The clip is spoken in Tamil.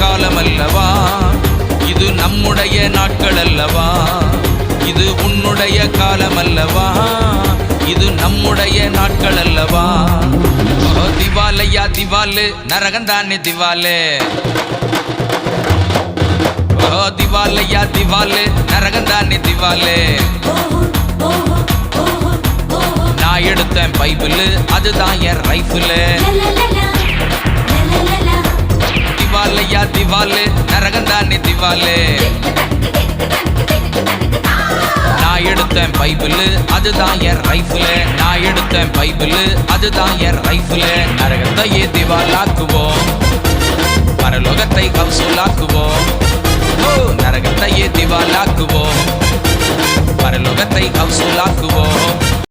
காலம் அல்லவா இது நம்முடைய நாட்கள் அல்லவா இது உன்னுடைய காலம் அல்லவா இது நம்முடைய நாட்கள் அல்லவா திவாலையா திவாலு. நரகம் தானே திவாலு திவாலையா திவாலு. நரகம் தானே திவாலு. நான் எடுத்தேன் பைபிள். அதுதான் என் ரைஃபிள். திவாலையா நரகம் தானே திவாலு. நான் எடுத்தேன் பைபிள் அதுதான் என் ரைஃபிள். நான் எடுத்தேன் பைபிள் அதுதான் என் ரைஃபிள். நரகத்தையே திவாலாக்குவோம். பரலோகத்தை கவுசூலாக்குவோம். ஓ நரகத்தையே திவாலாக்குவோம். பரலோகத்தை கவுசூலாக்குவோம்.